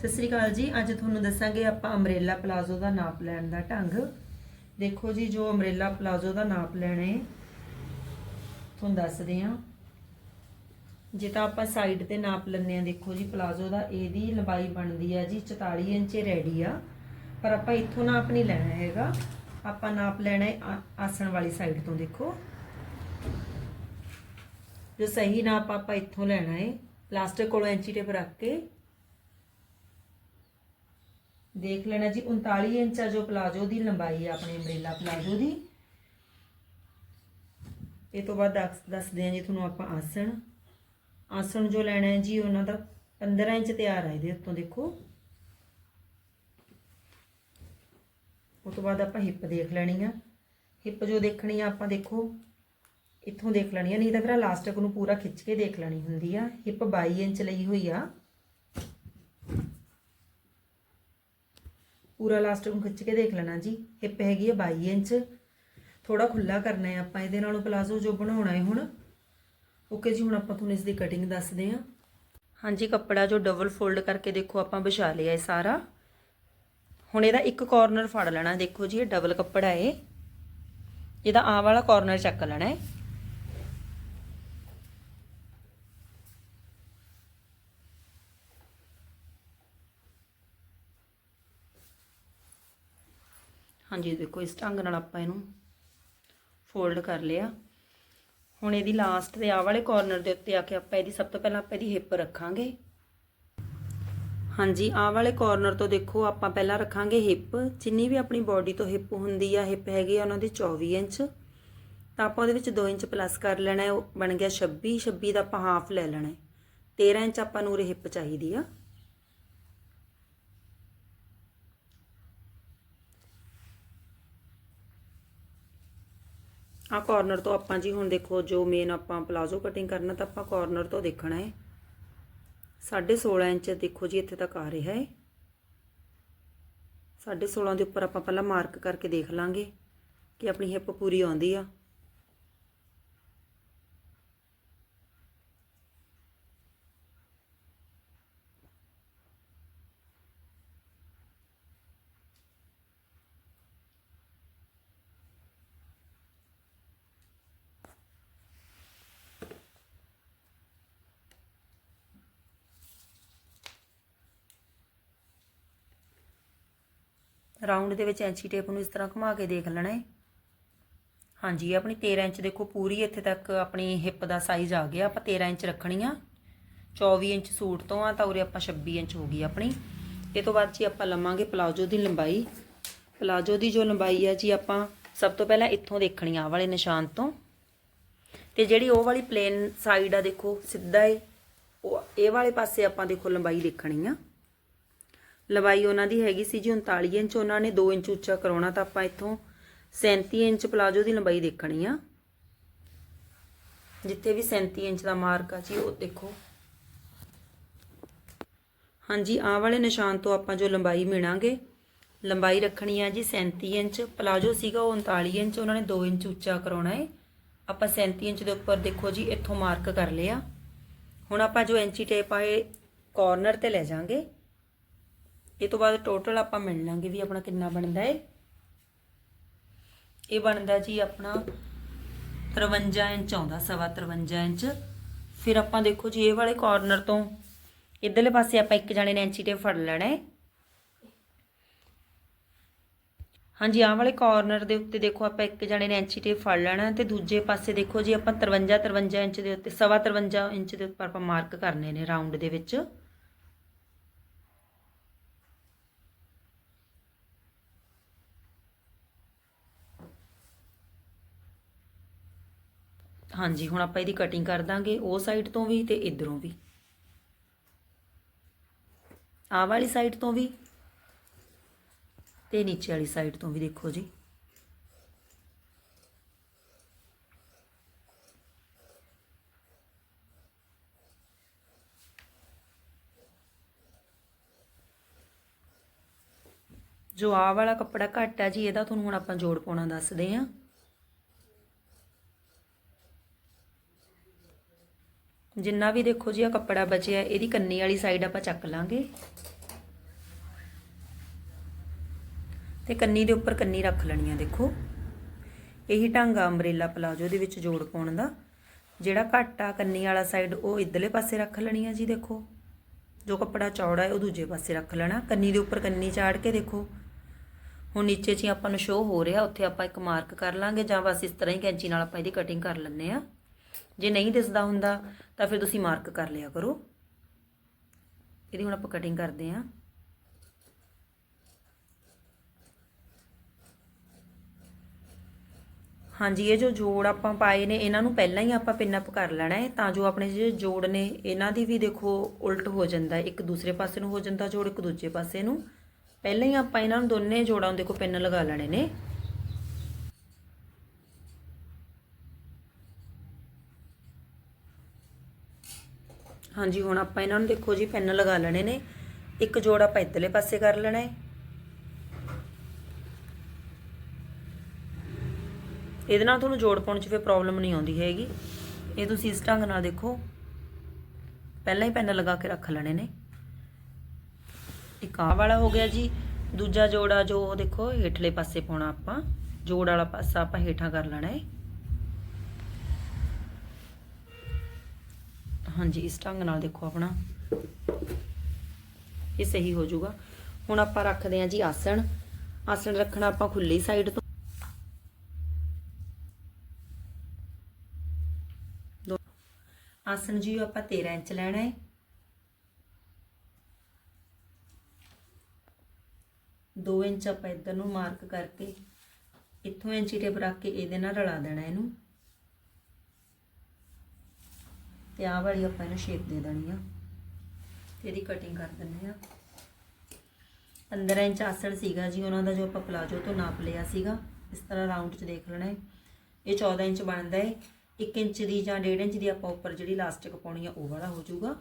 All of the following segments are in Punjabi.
ਸਤਿ ਸ੍ਰੀ ਅਕਾਲ ਜੀ। ਅੱਜ ਤੁਹਾਨੂੰ ਦੱਸਾਂਗੇ ਆਪਾਂ ਅਮਰੇਲਾ ਪਲਾਜ਼ੋ ਦਾ ਨਾਪ ਲੈਣ ਦਾ ਢੰਗ। ਦੇਖੋ ਜੀ, ਜੋ ਅਮਰੇਲਾ ਪਲਾਜ਼ੋ ਦਾ ਨਾਪ ਲੈਣਾ ਹੈ, ਤੁਹਾਨੂੰ ਦੱਸਦੇ ਹਾਂ। ਜੇ ਤਾਂ ਆਪਾਂ ਸਾਈਡ ਤੇ ਨਾਪ ਲੈਂਦੇ ਆ ਦੇਖੋ ਜੀ, ਪਲਾਜ਼ੋ ਦਾ ਇਹਦੀ ਲੰਬਾਈ ਬਣਦੀ ਆ ਜੀ 44 ਇੰਚ ਰੈਡੀ ਆ। ਪਰ ਆਪਾਂ ਇੱਥੋਂ ਨਾਪ ਨਹੀਂ ਲੈਣਾ ਹੈਗਾ। ਆਪਾਂ ਨਾਪ ਲੈਣਾ ਹੈ ਆਸਣ ਵਾਲੀ ਸਾਈਡ ਤੋਂ, ਦੇਖੋ। ਜੋ ਸਹੀ ਨਾਪ ਆਪਾਂ ਇੱਥੋਂ ਲੈਣਾ ਹੈ, ਪਲਾਸਟਿਕ ਕੋਲੋਂ ਇੰਚੀ ਟੇਪ ਰੱਖ ਕੇ। ਦੇਖ ਲੈਣਾ ਜੀ 39 ਇੰਚ ਆ ਜੋ ਪਲਾਜੋ ਦੀ, ਲੰਬਾਈ ਆ ਆਪਣੀ ਅੰਬ੍ਰੇਲਾ ਪਲਾਜੋ ਦੀ। ਇਹ ਤੋਂ ਬਾਅਦ ਦੱਸ- ਦੱਸਦੇ ਆ ਜੀ ਤੁਹਾਨੂੰ ਆਪਾਂ ਆਸਣ। ਆਸਣ ਜੋ ਲੈਣਾ ਹੈ ਜੀ, ਉਹਨਾਂ ਦਾ 15 ਇੰਚ ਤਿਆਰ ਹੈ ਇਹਦੇ ਉੱਤੋਂ ਦੇਖੋ। ਉਸ ਤੋਂ ਬਾਅਦ ਆਪਾਂ ਹਿੱਪ ਦੇਖ ਲੈਣੀ ਆ। ਹਿੱਪ ਜੋ ਦੇਖਣੀ ਆ ਆਪਾਂ ਦੇਖੋ। ਇੱਥੋਂ ਦੇਖ ਲੈਣੀ ਆ, ਨਹੀਂ ਤਾਂ ਫਿਰ ਲਾਸਟਿਕ ਨੂੰ ਪੂਰਾ ਖਿੱਚ ਕੇ ਦੇਖ ਲੈਣੀ ਹੁੰਦੀ ਆ। ਹਿੱਪ 22 ਇੰਚ ਲਈ ਹੋਈ ਆ। ਪੂਰਾ ਲਾਸਟਿਕ ਨੂੰ ਖਿੱਚ ਕੇ ਦੇਖ ਲੈਣਾ ਜੀ। ਹਿੱਪ ਹੈਗੀ ਹੈ 22 ਇੰਚ। ਥੋੜਾ ਖੁੱਲਾ ਕਰਨਾ ਹੈ ਆਪਾਂ, ਇਹਦੇ ਨਾਲੋਂ ਪਲਾਜ਼ੋ ਜੋ ਬਣਾਉਣਾ ਹੈ ਹੁਣ। ਓਕੇ ਜੀ, ਹੁਣ ਆਪਾਂ ਤੁਹਾਨੂੰ ਇਸ ਦੀ ਕਟਿੰਗ ਦੱਸਦੇ ਹਾਂ। ਹਾਂਜੀ, ਕੱਪੜਾ ਜੋ ਡਬਲ ਫੋਲਡ ਕਰਕੇ ਦੇਖੋ ਆਪਾਂ ਵਿਛਾ ਲਿਆ ਹੈ ਸਾਰਾ। ਹੁਣ ਇਹਦਾ ਇੱਕ ਕਾਰਨਰ ਫੜ ਲੈਣਾ, ਦੇਖੋ ਜੀ, ਇਹ ਡਬਲ ਕੱਪੜਾ ਹੈ। ਇਹਦਾ ਆ ਵਾਲਾ ਕਾਰਨਰ ਚੱਕ ਲੈਣਾ ਹੈ। ਹਾਂਜੀ, ਦੇਖੋ, ਇਸ ਢੰਗ ਨਾਲ ਆਪਾਂ ਇਹਨੂੰ ਫੋਲਡ ਕਰ ਲਿਆ। ਹੁਣ ਇਹਦੀ ਲਾਸਟ ਦੇ ਆਹ ਵਾਲੇ ਕਾਰਨਰ ਦੇ ਉੱਤੇ ਆ ਕੇ ਆਪਾਂ ਇਹਦੀ, ਸਭ ਤੋਂ ਪਹਿਲਾਂ ਆਪਾਂ ਇਹਦੀ ਹਿੱਪ ਰੱਖਾਂਗੇ। ਹਾਂਜੀ, ਆਹ ਵਾਲੇ ਕਾਰਨਰ ਤੋਂ ਦੇਖੋ, ਆਪਾਂ ਪਹਿਲਾਂ ਰੱਖਾਂਗੇ ਹਿੱਪ ਜਿੰਨੀ ਵੀ ਆਪਣੀ ਬਾਡੀ ਤੋਂ ਹਿੱਪ ਹੁੰਦੀ ਆ ਹਿੱਪ ਹੈਗੀ ਆ ਉਹਨਾਂ ਦੀ 24 ਇੰਚ। ਤਾਂ ਆਪਾਂ ਉਹਦੇ ਵਿੱਚ 2 ਇੰਚ ਪਲੱਸ ਕਰ ਲੈਣਾ ਹੈ, ਉਹ ਬਣ ਗਿਆ 26 26 ਦਾ ਆਪਾਂ ਹਾਫ ਲੈ ਲੈਣਾ ਹੈ। 13 ਇੰਚ ਆਪਾਂ ਨੂੰ ਉਰੇ ਹਿੱਪ ਚਾਹੀਦੀ ਆ। ਆ ਕਾਰਨਰ ਤੋਂ ਆਪਾਂ ਜੀ ਹੁਣ ਦੇਖੋ, ਜੋ ਮੇਨ ਆਪਾਂ ਪਲਾਜ਼ੋ ਕਟਿੰਗ ਕਰਨਾ ਤਾਂ ਆਪਾਂ ਕਾਰਨਰ ਤੋਂ ਦੇਖਣਾ ਹੈ। 16.5 ਇੰਚ ਦੇਖੋ ਜੀ, ਇੱਥੇ ਤੱਕ ਆ ਰਿਹਾ ਹੈ। 16.5 ਦੇ ਉੱਪਰ ਆਪਾਂ ਪਹਿਲਾਂ ਮਾਰਕ ਕਰਕੇ ਦੇਖ ਲਾਂਗੇ ਕਿ ਆਪਣੀ ਹਿੱਪ ਪੂਰੀ ਆਉਂਦੀ ਆ। ਰਾਉਂਡ ਦੇ ਵਿੱਚ ਐਂਚੀ ਟੇਪ ਨੂੰ ਇਸ ਤਰ੍ਹਾਂ ਘੁਮਾ ਕੇ ਦੇਖ ਲੈਣਾ ਹੈ। ਹਾਂਜੀ, ਆਪਣੀ 13 ਇੰਚ ਦੇਖੋ, ਪੂਰੀ ਇੱਥੇ ਤੱਕ ਆਪਣੀ ਹਿੱਪ ਦਾ ਸਾਈਜ਼ ਆ ਗਿਆ। ਆਪਾਂ 13 ਇੰਚ ਰੱਖਣੀ ਆ। 24 ਇੰਚ ਸੂਟ ਤੋਂ ਆ ਤਾਂ ਉਰੇ ਆਪਾਂ 26 ਇੰਚ ਹੋ ਗਈ ਆਪਣੀ। ਇਹ ਤੋਂ ਬਾਅਦ ਜੀ ਆਪਾਂ ਲਵਾਂਗੇ ਪਲਾਜੋ ਦੀ ਲੰਬਾਈ। ਪਲਾਜੋ ਦੀ ਜੋ ਲੰਬਾਈ ਆ ਜੀ ਆਪਾਂ ਸਭ ਤੋਂ ਪਹਿਲਾਂ ਇੱਥੋਂ ਦੇਖਣੀ ਆ ਵਾਲੇ ਨਿਸ਼ਾਨ ਤੋਂ। ਤੇ ਜਿਹੜੀ ਉਹ ਵਾਲੀ ਪਲੇਨ ਸਾਈਡ ਆ ਦੇਖੋ, ਸਿੱਧਾ ਏ। ਉਹ, ਇਹ ਵਾਲੇ ਪਾਸੇ ਆਪਾਂ ਦੇਖੋ ਲੰਬਾਈ ਦੇਖਣੀ ਆ। ਲੰਬਾਈ ਉਹਨਾਂ ਦੀ ਹੈਗੀ ਸੀ ਜੀ 39 ਇੰਚ, ਉਹਨਾਂ ਨੇ 2 ਇੰਚ ਉੱਚਾ ਕਰਾਉਣਾ ਤਾਂ ਆਪਾਂ ਇੱਥੋਂ 37 ਇੰਚ ਪਲਾਜੋ ਦੀ ਲੰਬਾਈ ਦੇਖਣੀ ਆ। ਜਿੱਥੇ ਵੀ 37 ਇੰਚ ਦਾ ਮਾਰਕ ਆ ਜੀ, ਉਹ ਦੇਖੋ। ਹਾਂਜੀ, ਆਹ ਵਾਲੇ ਨਿਸ਼ਾਨ ਤੋਂ ਆਪਾਂ ਜੋ ਲੰਬਾਈ ਮਿਣਾਂਗੇ, ਲੰਬਾਈ ਰੱਖਣੀ ਆ ਜੀ 37 ਇੰਚ, ਪਲਾਜੋ ਸੀਗਾ ਉਹ 39 ਇੰਚ, ਉਹਨਾਂ ਨੇ 2 ਇੰਚ ਉੱਚਾ ਕਰਾਉਣਾ ਹੈ ਆਪਾਂ 37 ਇੰਚ ਦੇ ਉੱਪਰ ਦੇਖੋ ਜੀ, ਇੱਥੋਂ ਮਾਰਕ ਕਰ ਲਿਆ। ਹੁਣ ਆਪਾਂ ਜੋ ਇੰਚੀ ਟੇਪ ਆਏ ਕਾਰਨਰ ਤੇ ਲੈ ਜਾਾਂਗੇ। ਇਹ ਤੋਂ ਬਾਅਦ ਟੋਟਲ ਆਪਾਂ ਮਿਲ ਲਾਂਗੇ ਵੀ ਆਪਣਾ ਕਿੰਨਾ ਬਣਦਾ ਹੈ ਇਹ ਬਣਦਾ ਜੀ ਆਪਣਾ 53 ਇੰਚ ਆਉਂਦਾ, ਸਵਾ 53 ਇੰਚ। ਫਿਰ ਆਪਾਂ ਦੇਖੋ ਜੀ, ਇਹ ਵਾਲੇ ਕਾਰਨਰ ਤੋਂ ਇਧਰਲੇ ਪਾਸੇ ਆਪਾਂ ਇੱਕ ਜਾਣੇ ਨੇ ਐਂਚੀ ਟੇਪ ਫੜ ਲੈਣਾ ਹੈ ਹਾਂਜੀ, ਆਹ ਵਾਲੇ ਕਾਰਨਰ ਦੇ ਉੱਤੇ ਦੇਖੋ ਆਪਾਂ ਇੱਕ ਜਣੇ ਨੇ ਐਂਚੀ ਟੇਪ ਫੜ ਲੈਣਾ ਤੇ ਦੂਜੇ ਪਾਸੇ ਦੇਖੋ ਜੀ ਆਪਾਂ 53 53 ਇੰਚ ਦੇ ਉੱਤੇ, ਸਵਾ 53 ਇੰਚ ਦੇ ਉੱਪਰ ਆਪਾਂ ਮਾਰਕ ਕਰਨੇ ਨੇ ਰਾਉਂਡ ਦੇ ਵਿੱਚ। ਹਾਂਜੀ, ਹੁਣ ਆਪਾਂ ਇਹਦੀ ਕਟਿੰਗ ਕਰ ਦਾਂਗੇ ਉਹ ਸਾਈਡ ਤੋਂ ਵੀ ਤੇ ਇਧਰੋਂ ਵੀ। ਆ ਵਾਲੀ ਸਾਈਡ ਤੋਂ ਵੀ ਤੇ ਨੀਚੇ ਵਾਲੀ ਸਾਈਡ ਤੋਂ ਵੀ ਦੇਖੋ ਜੀ। ਜੋ ਆ ਵਾਲਾ ਕੱਪੜਾ ਘੱਟ ਹੈ ਜੀ, ਇਹਦਾ ਤੁਹਾਨੂੰ ਹੁਣ ਆਪਾਂ ਜੋੜ ਪਾਉਣਾ ਦੱਸਦੇ ਆਂ ਜਿੰਨਾ ਵੀ ਦੇਖੋ ਜੀ ਆ ਕੱਪੜਾ ਬਚਿਆ, ਇਹਦੀ ਕੰਨੀ ਵਾਲੀ ਸਾਈਡ ਆਪਾਂ ਚੱਕ ਲਾਂਗੇ। ਤੇ ਕੰਨੀ ਦੇ ਉੱਪਰ ਕੰਨੀ ਰੱਖ ਲੈਣੀ ਆ ਦੇਖੋ। ਇਹੀ ਢੰਗ ਆ ਅੰਬਰੇਲਾ ਪਲਾਜੋ ਦੇ ਵਿੱਚ ਜੋੜ ਪਾਉਣ ਦਾ। ਜਿਹੜਾ ਘੱਟ ਆ ਕੰਨੀ ਵਾਲਾ ਸਾਈਡ ਉਹ ਇਧਰਲੇ ਪਾਸੇ ਰੱਖ ਲੈਣੀ ਆ ਜੀ ਦੇਖੋ। ਜੋ ਕੱਪੜਾ ਚੌੜਾ ਹੈ, ਉਹ ਦੂਜੇ ਪਾਸੇ ਰੱਖ ਲੈਣਾ। ਕੰਨੀ ਦੇ ਉੱਪਰ ਕੰਨੀ ਚਾੜ ਕੇ ਦੇਖੋ। ਹੁਣ ਨੀਚੇ 'ਚ ਆਪਾਂ ਨੂੰ ਸ਼ੋ ਹੋ ਰਿਹਾ, ਉੱਥੇ ਆਪਾਂ ਇੱਕ ਮਾਰਕ ਕਰ ਲਾਂਗੇ ਜਾਂ ਬਸ ਇਸ ਤਰ੍ਹਾਂ ਹੀ ਕੈਂਚੀ ਨਾਲ ਆਪਾਂ ਇਹਦੀ ਕਟਿੰਗ ਕਰ ਲੈਂਦੇ ਆ ਜੇ ਨਹੀਂ ਦਿਸਦਾ ਹੁੰਦਾ, ਤਾਂ ਫਿਰ ਤੁਸੀਂ ਮਾਰਕ ਕਰ ਲਿਆ ਕਰੋ। ਇਹਦੀ ਹੁਣ ਆਪਾਂ ਕਟਿੰਗ ਕਰਦੇ ਆਂ ਹਾਂਜੀ, ਇਹ ਜੋ ਜੋੜ ਆਪਾਂ ਪਾਏ ਨੇ, ਇਹਨਾਂ ਨੂੰ ਪਹਿਲਾਂ ਹੀ ਆਪਾਂ ਪਿੰਨ ਅਪ ਕਰ ਲੈਣਾ ਹੈ, ਤਾਂ ਜੋ ਆਪਣੇ ਜਿਹੜੇ ਜੋੜ ਨੇ, ਇਹਨਾਂ ਦੀ ਵੀ ਦੇਖੋ ਉਲਟ ਹੋ ਜਾਂਦਾ ਇੱਕ ਦੂਸਰੇ ਪਾਸੇ ਨੂੰ ਹੋ ਜਾਂਦਾ ਜੋੜ, ਇੱਕ ਦੂਜੇ ਪਾਸੇ ਨੂੰ। ਪਹਿਲਾਂ ਹੀ ਆਪਾਂ ਇਹਨਾਂ ਨੂੰ ਦੋਨੇ ਜੋੜਾਂ ਨੂੰ ਦੇਖੋ ਪਿੰਨ ਲਗਾ ਲੈਣੇ ਨੇ। ਹਾਂਜੀ, ਹੁਣ ਆਪਾਂ ਇਹਨਾਂ ਨੂੰ ਦੇਖੋ ਜੀ, ਪਿੰਨ ਲਗਾ ਲੈਣੇ ਨੇ। ਇੱਕ ਜੋੜ ਆਪਾਂ ਇੱਧਰਲੇ ਪਾਸੇ ਕਰ ਲੈਣਾ ਹੈ। ਇਹਦੇ ਨਾਲ ਤੁਹਾਨੂੰ ਜੋੜ ਪਾਉਣ 'ਚ ਫਿਰ ਪ੍ਰੋਬਲਮ ਨਹੀਂ ਆਉਂਦੀ ਹੈਗੀ। ਇਹ ਤੁਸੀਂ ਇਸ ਢੰਗ ਨਾਲ ਦੇਖੋ, ਪਹਿਲਾਂ ਹੀ ਪੈਨ ਲਗਾ ਕੇ ਰੱਖ ਲੈਣੇ ਨੇ। ਇੱਕ ਆਹ ਵਾਲਾ ਹੋ ਗਿਆ ਜੀ, ਦੂਜਾ ਜੋੜਾ ਜੋ ਉਹ ਦੇਖੋ ਹੇਠਲੇ ਪਾਸੇ ਪਾਉਣਾ ਆਪਾਂ, ਜੋੜ ਵਾਲਾ ਪਾਸਾ ਆਪਾਂ ਹੇਠਾਂ ਕਰ ਲੈਣਾ ਹੈ। ਹਾਂਜੀ, ਇਸ ਢੰਗ ਨਾਲ ਦੇਖੋ ਆਪਣਾ। ਇਹ ਸਹੀ ਹੋ ਜਾਊਗਾ। ਹੁਣ ਆਪਾਂ ਰੱਖਦੇ ਹਾਂ ਜੀ ਆਸਣ। ਆਸਣ ਰੱਖਣਾ ਆਪਾਂ ਖੁੱਲੀ ਸਾਈਡ ਤੋਂ। ਆਸਣ ਜੀ ਆਪਾਂ 13 ਇੰਚ ਲੈਣਾ ਹੈ। ਦੋ ਇੰਚ ਆਪਾਂ ਇੱਧਰ ਨੂੰ ਮਾਰਕ ਕਰਕੇ, ਇੱਥੋਂ ਇੰਚੀ ਟੇਪ ਰੱਖ ਕੇ ਇਹਦੇ ਨਾਲ ਰਲਾ ਦੇਣਾ ਇਹਨੂੰ। ਤੇ ਆਹ ਵਾਲੀ ਆਪਾਂ ਇਹਨੂੰ ਸ਼ੇਪ ਦੇ ਦੇਣੀ ਆ। ਤੇ ਇਹਦੀ ਕਟਿੰਗ ਕਰ ਦਿੰਦੇ ਆ। 15 ਇੰਚ ਆਸਣ ਸੀਗਾ ਜੀ, ਉਹਨਾਂ ਦਾ ਜੋ ਆਪਾਂ ਪਲਾਜੋ ਤੋਂ ਨਾਪ ਲਿਆ ਸੀਗਾ, ਇਸ ਤਰ੍ਹਾਂ ਰਾਉਂਡ 'ਚ ਦੇਖ ਲੈਣਾ ਹੈ ਇਹ 14 ਇੰਚ ਬਣਦਾ ਹੈ 1 ਇੰਚ ਦੀ ਜਾਂ 1.5 ਇੰਚ ਦੀ ਆਪਾਂ ਉੱਪਰ ਜਿਹੜੀ ਇਲਾਸਟਿਕ ਪਾਉਣੀ ਆ, ਉਹ ਵਾਲਾ ਹੋ ਜਾਊਗਾ।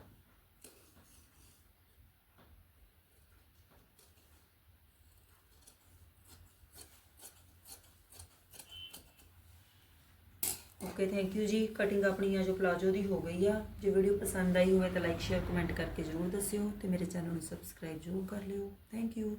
ਓਕੇ ਥੈਂਕ ਯੂ ਜੀ। ਕਟਿੰਗ ਆਪਣੀ ਆ ਜੋ ਪਲਾਜੋ ਦੀ ਹੋ ਗਈ ਆ। ਜੇ ਵੀਡੀਓ ਪਸੰਦ ਆਈ ਹੋਵੇ ਤਾਂ ਲਾਈਕ ਸ਼ੇਅਰ ਕਮੈਂਟ ਕਰਕੇ ਜ਼ਰੂਰ ਦੱਸਿਓ ਤੇ ਮੇਰੇ ਚੈਨਲ ਨੂੰ ਸਬਸਕ੍ਰਾਈਬ ਜ਼ਰੂਰ ਕਰ ਲਿਓ। Thank you